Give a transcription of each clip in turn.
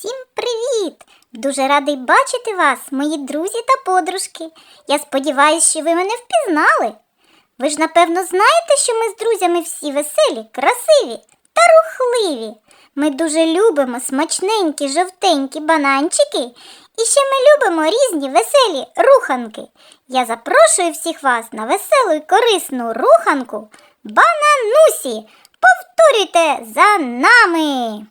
Всім привіт! Дуже радий бачити вас, мої друзі та подружки. Я сподіваюся, що ви мене впізнали. Ви ж напевно знаєте, що ми з друзями всі веселі, красиві та рухливі. Ми дуже любимо смачненькі жовтенькі бананчики, і ще ми любимо різні веселі руханки. Я запрошую всіх вас на веселу і корисну руханку Бананусі. Повторюйте за нами.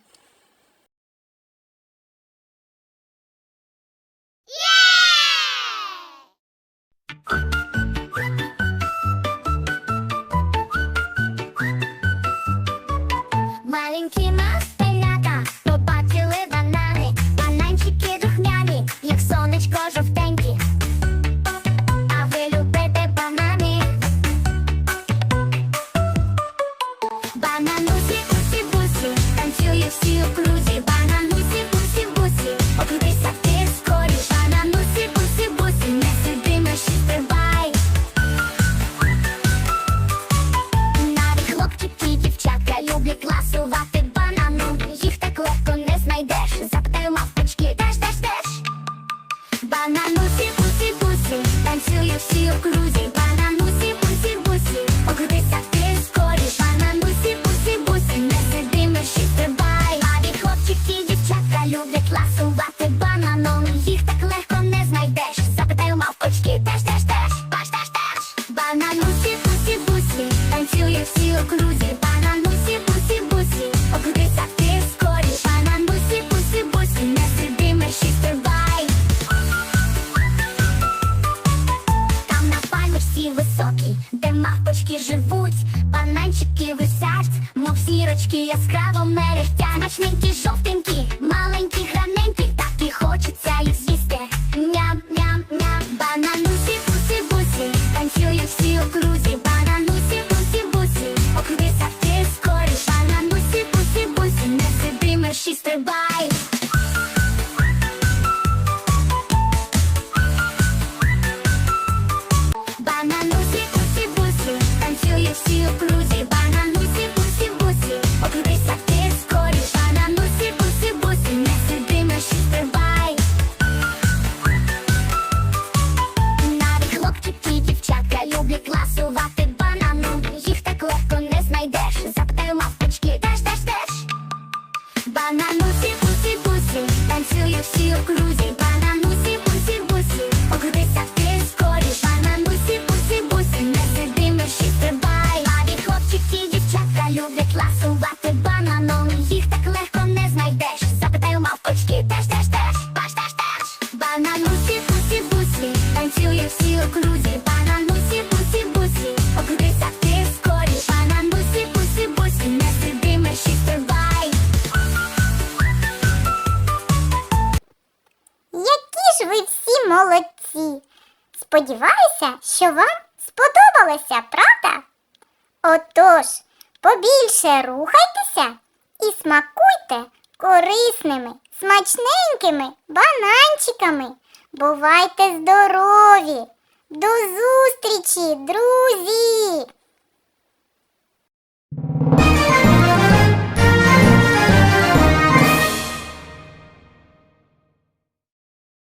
Люблять ласувати бананом. Їх так легко не знайдеш. Запитай у мавпочки, теж, теж, теж, теж, теж, теж. Бананусі, бусі, бусі, танцює всі у крузі. Бананусі, бусі, бусі, окрутися ти скорі. Бананусі, бусі, бусі, не сиди, мерщій стрибай. Там на пальмочці високій, де мавпочки живуть, бананчики висять, мов зірочки яскраво мерехтять. Смачненькі, жовтенькі, танцює всі люблять ласувати бананом. Їх так легко не знайдеш. Запитай у мавпочки, теж, теж, теж, теж, теж, теж. Бананусі, бусі, бусі, танцює всі у крузі. Бананусі, бусі, бусі, окрутися ти скорі. Бананусі, бусі, бусі, не сиди, мерщій стрибай. Які ж ви всі молодці! Сподіваюся, що вам сподобалося, правда? Отож, побільше рухайтеся і смакуйте корисними, смачненькими бананчиками. Бувайте здорові! До зустрічі, друзі!